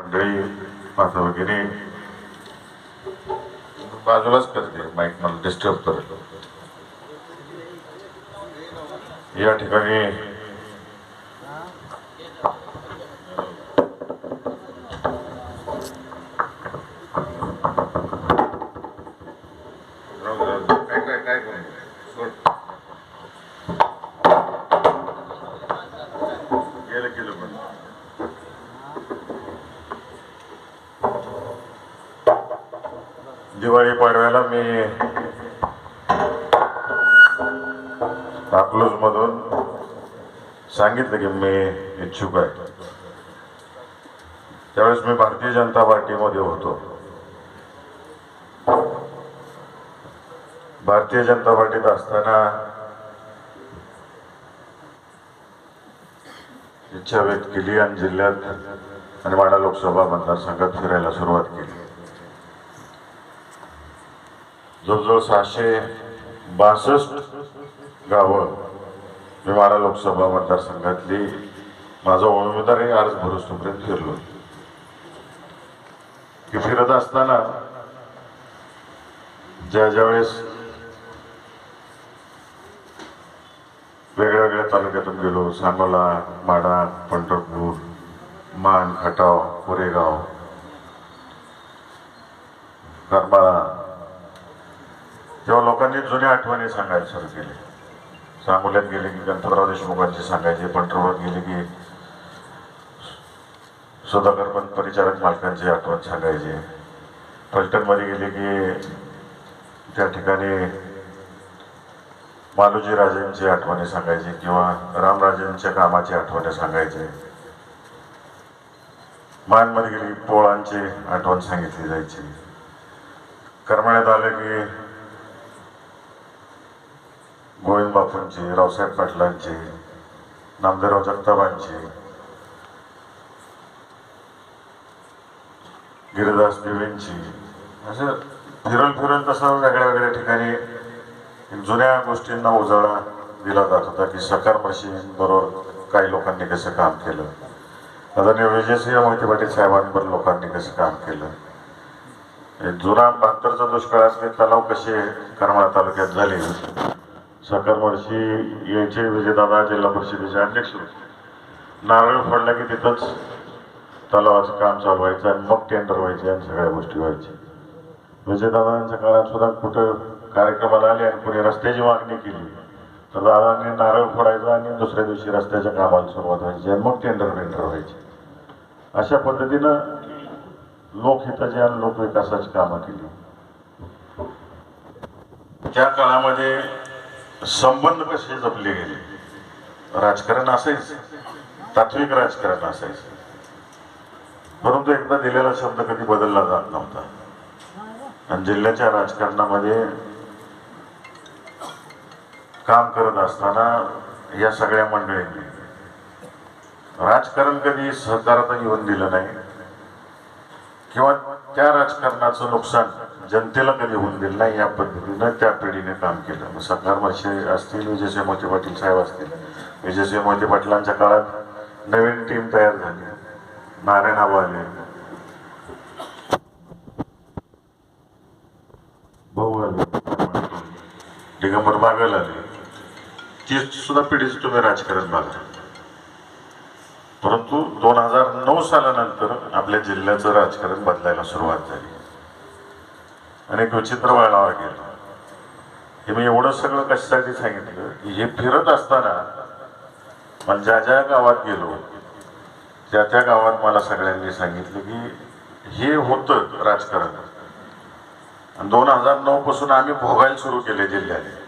मंडळी माझं वगैरे बाजूलाच करते माईक मला डिस्टर्ब करत. या ठिकाणी राहू दे, राहू दे. काय काय काय करू नको. सोड. गेलं गेलं पण दिवाळी आम्ही अकलूजमधून सांगितलं की मी इच्छुक आहे. त्यावेळेस मी भारतीय जनता पार्टीमध्ये होतो. भारतीय जनता पार्टीत असताना इच्छा व्यक्त केली आणि जिल्ह्यात आणि माडा लोकसभा मतदारसंघात फिरायला सुरुवात केली. जवळजवळ सहाशे बासष्ट गावं मी माडा लोकसभा मतदारसंघातली माझा उमेदवारी अर्ज भरूस तोपर्यंत फिरलो. की फिरत असताना ज्या ज्या वेळेस वेगळ्या वेगळ्या तालुक्यातून गेलो सांगोला माडा पंढरपूर मान खटाव कोरेगाव करमाळा तेव्हा लोकांनी जुन्या आठवणी सांगायला सुरू केले सांगोल्यात गेले की गणपतराव देशमुखांची सांगायचे पंढरपुरात गेले की सुधाकर पण परिचारक मालकांची आठवण सांगायची. फलटणमध्ये गेले की त्या ठिकाणी मालोजी राजेंची आठवणी सांगायची किंवा रामराजेंच्या कामाची आठवणी सांगायचे. मानमध्ये गेली की पोळांची आठवण सांगितली जायची. करमाळ्यात आलं की गोविंद बापूंची रावसाहेब पाटलांची नामदेवराव जगताबांची गिरिदास देवींची असं फिरून फिरून तसं वेगळ्या वेगळ्या ठिकाणी जुन्या गोष्टींना उजाळा दिला जात होता की सकार मशीन बरोबर काही लोकांनी कसं काम केलं. आदरणीय विजयसिंह मोहिते पाटील साहेबांबरोबर लोकांनी कसं काम केलं. जुना बहात्तरचा दुष्काळातले तलाव कसे करमाळा तालुक्यात झाले सकार वर्षी यायचे विजयदादा जिल्हा परिषदेचे अध्यक्ष होते. नारळ फोडला की तिथंच तलावाचं काम चालू व्हायचं आणि मग टेंडर व्हायचे आणि सगळ्या गोष्टी व्हायच्या. विजयदादांच्या काळात सुद्धा कुठं कार्यक्रमाला आले आणि कोणी रस्त्याची मागणी केली तर दादांनी नारळ फोडायचा आणि दुसऱ्या दिवशी रस्त्याच्या कामाला सुरुवात व्हायची आणि मग टेंडर बेंडर व्हायचे. अशा पद्धतीनं लोकहिताची आणि लोकविकासाची कामं केली. त्या काळामध्ये संबंध कसे जपले गेले? राजकारण असायचं तात्विक राजकारण असायचं परंतु एकदा दिलेला शब्द कधी बदलला जात नव्हता. आणि जिल्ह्याच्या राजकारणामध्ये काम करत असताना या सगळ्या मंडळींनी राजकारण कधी सहकारात येऊन दिलं नाही. किंवा त्या राजकारणाचं नुकसान जनतेला कधी होऊन दिलं नाही या पद्धतीनं त्या पिढीने काम केलं. मग सरकार असतील विजयसिंह मोहिते पाटील साहेब असतील विजयसिंह मोहिते पाटलांच्या काळात नवीन टीम तयार झाली. नारायण आबा आले. भाऊ आले. दिगंबर बागल आले. ती सुद्धा पिढीचं तुम्ही राजकारण बघा. परंतु दोन हजार नऊ सालानंतर आपल्या जिल्ह्याचं राजकारण बदलायला सुरुवात झाली. आणि एक विचित्र वळणावर गेलं. हे मी एवढं सगळं कशासाठी सांगितलं की हे फिरत असताना मला ज्या ज्या गावात गेलो त्या त्या गावात मला सगळ्यांनी सांगितलं की हे होतं राजकारण. आणि दोन हजार नऊ पासून आम्ही भोगायला सुरू केले जिल्ह्याने.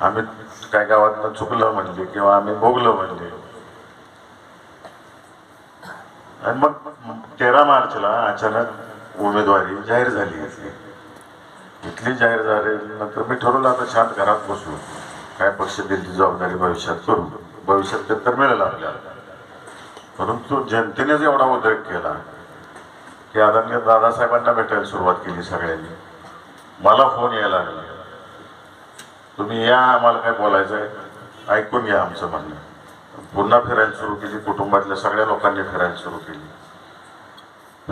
आम्ही काय गावातनं चुकलं म्हणले किंवा आम्ही भोगलं म्हणले. आणि मग तेरा मार्चला अचानक उमेदवारी जाहीर झाली इथली. इथली जाहीर झाल्यानंतर मी ठरवलं आता शांत घरात बसू. काय पक्ष दिली जबाबदारी भविष्यात करू. भविष्यात ते तर मिळेल आपल्याला. परंतु जनतेनेच एवढा उद्रेक केला की आदरणीय दादासाहेबांना भेटायला सुरुवात केली सगळ्यांनी. मला फोन यायला लागला. तुम्ही या आम्हाला काय बोलायचं आहे ऐकून घ्या आमचं म्हणणं. पुन्हा फिरायला सुरू केली कुटुंबातल्या सगळ्या लोकांनी फिरायला सुरू केली.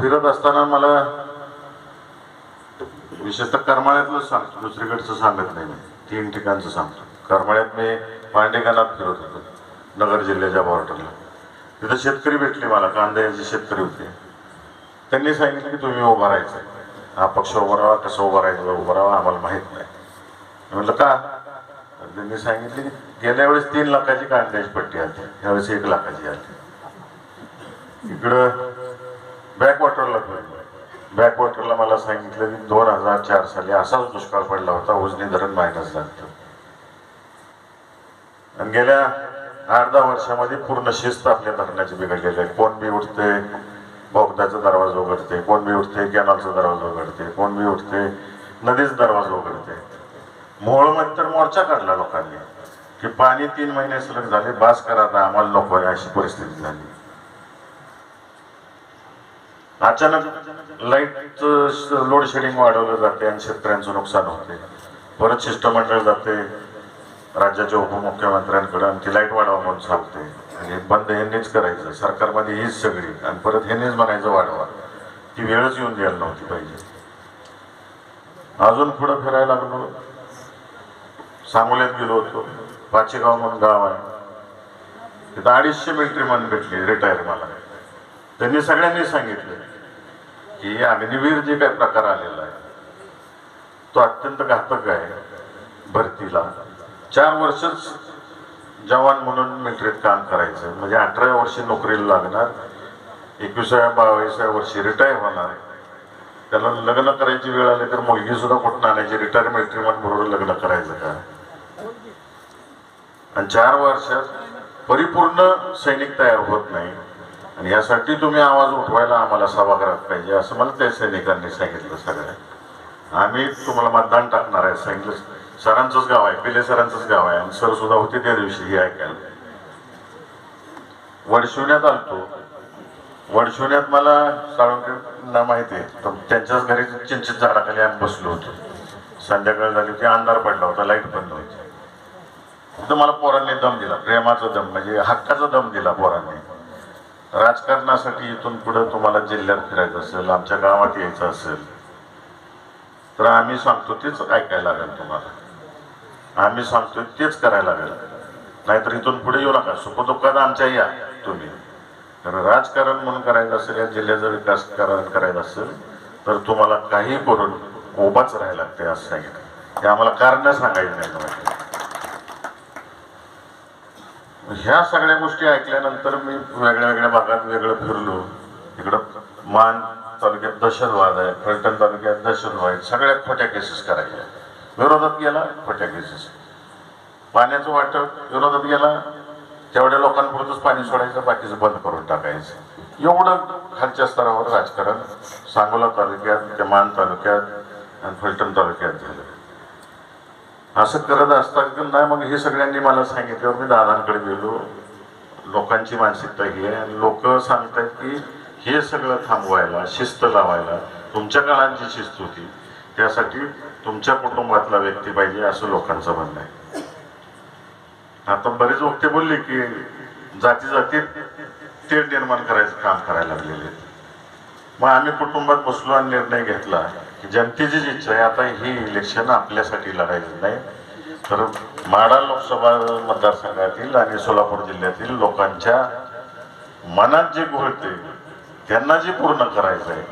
फिरत असताना मला विशेषतः करमाळ्यातलं सांगतो दुसरीकडचं सांगत नाही मी. तीन ठिकाणचं सांगतो. करमाळ्यात मी पांडेगानात फिरत होतो नगर जिल्ह्याच्या बॉर्डरला. तिथं शेतकरी भेटले मला कांद्याचे शेतकरी होते. त्यांनी सांगितलं की तुम्ही उभा राहायचं. हा पक्ष उभा राहा कसं उभा राहायचं उभं राहा आम्हाला माहीत नाही. म्हटलं का? त्यांनी सांगितले की गेल्या वेळेस तीन लाखाची कांद्याची पट्टी आली यावेळेस एक लाखाची आली इकडं बॅकवॉटरला बॅकवॉटरला मला सांगितलं की दोन हजार चार साली असाच दुष्काळ पडला होता उजनी धरण मायनस झालं आणि गेल्या आठ दहा वर्षामध्ये पूर्ण शिस्त आपल्या धरणाची बिघडलेली आहे. कोण बी उठते बोगदाचा दरवाजा उघडते कोण बी उठते कॅनलचा दरवाजा उघडते कोण बी उठते नदीचा दरवाजा उघडते मोहोळमध्ये तर मोर्चा काढला लोकांनी. की पाणी तीन महिने सलग झाले बास करा आता आम्हाला नको आहे अशी परिस्थिती झाली. अचानक लाईटचं लोड शेडिंग वाढवलं जाते आणि शेतकऱ्यांचं नुकसान होते. परत शिष्टमंडळ जाते राज्याच्या उपमुख्यमंत्र्यांकडे आणि ती लाइट वाढवा म्हणून सांगते. आणि बंद ह्यांनीच करायचं सरकारमध्ये हीच सगळी. आणि परत ह्यांनीच म्हणायचं वाढवा. ती वेळच येऊन द्यायला नव्हती पाहिजे. अजून पुढं फिरायला लागलो. सांगोल्यात गेलो होतो. पाचेगाव म्हणून गाव आहे. तिथं अडीचशे मिलिटरी मन भेटली रिटायर मला. त्यांनी सगळ्यांनी सांगितलं की अग्निवीर जे काही प्रकार आलेला आहे तो अत्यंत घातक आहे भरतीला. चार वर्षच जवान म्हणून मिलिटरीत काम करायचं. म्हणजे अठराव्या वर्षी नोकरीला लागणार एकविसाव्या बावीसाव्या वर्षी रिटायर होणार. त्याला लग्न करायची वेळ आली तर मुलगी सुद्धा कुठून आणायची? रिटायर मिलिटरी म्हणून बरोबर लग्न करायचं का? आणि चार वर्षात परिपूर्ण सैनिक तयार होत नाही. आणि यासाठी तुम्ही आवाज उठवायला आम्हाला सभागृहात पाहिजे असं मला त्या सैनिकांनी सांगितलं सगळ्या आम्ही तुम्हाला मतदान टाकणार आहे सांगितलं. सरांचंच गाव आहे पिले सरांचंच गाव आहे. आणि सर सुद्धा होते त्या दिवशी हे ऐकायला. वडशिवण्यात आलतो. वडशिवण्यात मला साळुंकेला माहिती आहे. तर त्यांच्याच घरी चिंचित झाडाखाली आम्ही बसलो होतो. संध्याकाळ झाली होती अंधार पडला होता लाइट बंद होती तुम्हाला मला पोरांनी दम दिला. प्रेमाचा दम म्हणजे हक्काचा दम दिला पोरांनी. राजकारणासाठी इथून पुढे तुम्हाला जिल्ह्यात फिरायचं असेल आमच्या गावात यायचं असेल तर आम्ही सांगतो तेच ऐकायला लागेल तुम्हाला. आम्ही सांगतो तेच करायला लागेल. नाहीतर इथून पुढे येऊ नका. सुखदुःखात आमच्या या तुम्ही. तर राजकारण म्हणून करायचं असेल या जिल्ह्याचा विकास कारण करायचं असेल तर तुम्हाला काही करून उभाच राहायला लागते असं सांगितलं. हे आम्हाला कारण सांगायचं नाही. तुम्हाला ह्या सगळ्या गोष्टी ऐकल्यानंतर मी वेगळ्या वेगळ्या भागात वेगळं फिरलो. इकडं मान तालुक्यात दहशतवाद आहे फलटण तालुक्यात दहशतवाद आहे सगळ्या खोट्या केसेस करायच्या. विरोधात गेला खोट्या केसेस पाण्याचं वाटप विरोधात गेला तेवढ्या लोकांपुरतच पाणी सोडायचं बाकीचं बंद करून टाकायचं. एवढं खालच्या स्तरावर राजकारण सांगोला तालुक्यात त्या मान तालुक्यात आणि फलटण तालुक्यात झालं. असं करत असताना नाही मग हे सगळ्यांनी मला सांगितल्यावर मी दादांकडे गेलो. लोकांची मानसिकता ही आहे. आणि लोक सांगतात की हे सगळं थांबवायला शिस्त लावायला तुमच्या काळांची शिस्त होती. त्यासाठी तुमच्या कुटुंबातला व्यक्ती पाहिजे असं लोकांचं म्हणणं आहे. आता बरेच वक्ते बोलले की जाती जातीत तेढ निर्माण करायचं काम करायला लागलेले आहेत. मग आम्ही कुटुंबात बसलो आणि निर्णय घेतला. की जनतेची जी इच्छा आहे. आता ही इलेक्शन आपल्यासाठी लढायचं नाही. तर माडा लोकसभा मतदारसंघातील आणि सोलापूर जिल्ह्यातील लोकांच्या मनात जे घोळते त्यांना जे पूर्ण करायचं आहे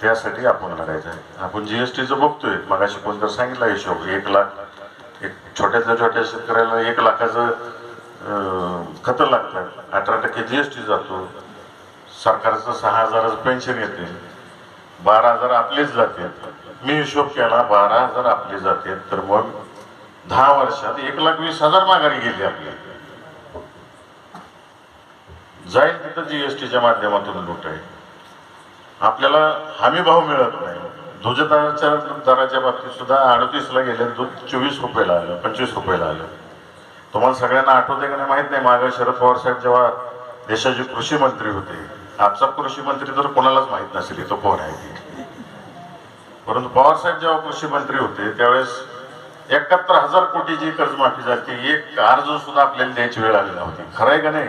त्यासाठी आपण लढायचं आहे. आपण जी एस टीचं बघतोय. मगाशी कोण तर सांगितला हिशोब एक लाख एक छोट्याच्या छोट्या शेतकऱ्याला एक लाखाचं खतं लागतात. अठरा टक्के जी एस टी जातो. सरकारचं सहा हजाराचं पेन्शन येते. बारा हजार आपलेच जाते मी हिशोब केला बारा हजार आपले जाते तर मग दहा वर्षात एक लाख वीस हजार माघारी गेली आपली. जाईल तिथं जीएसटीच्या माध्यमातून लूट आहे. आपल्याला हमी भाव मिळत नाही. ध्वजदाराच्या दराच्या बाबतीत सुद्धा अडतीसला गेले दूध चोवीस रुपयाला आलं पंचवीस रुपयाला आलं. तुम्हाला सगळ्यांना आठवते का नाही माहीत नाही मागे शरद पवार साहेब जेव्हा देशाचे कृषी मंत्री होते. आजचा कृषी मंत्री तर कोणालाच माहीत नसेल तो कोण आहे? परंतु पवार साहेब जेव्हा कृषी मंत्री होते त्यावेळेस एकाहत्तर हजार कोटीची कर्जमाफी झाली एक अर्ज सुद्धा आपल्याला द्यायची वेळ आली नव्हती. खरं आहे का नाही?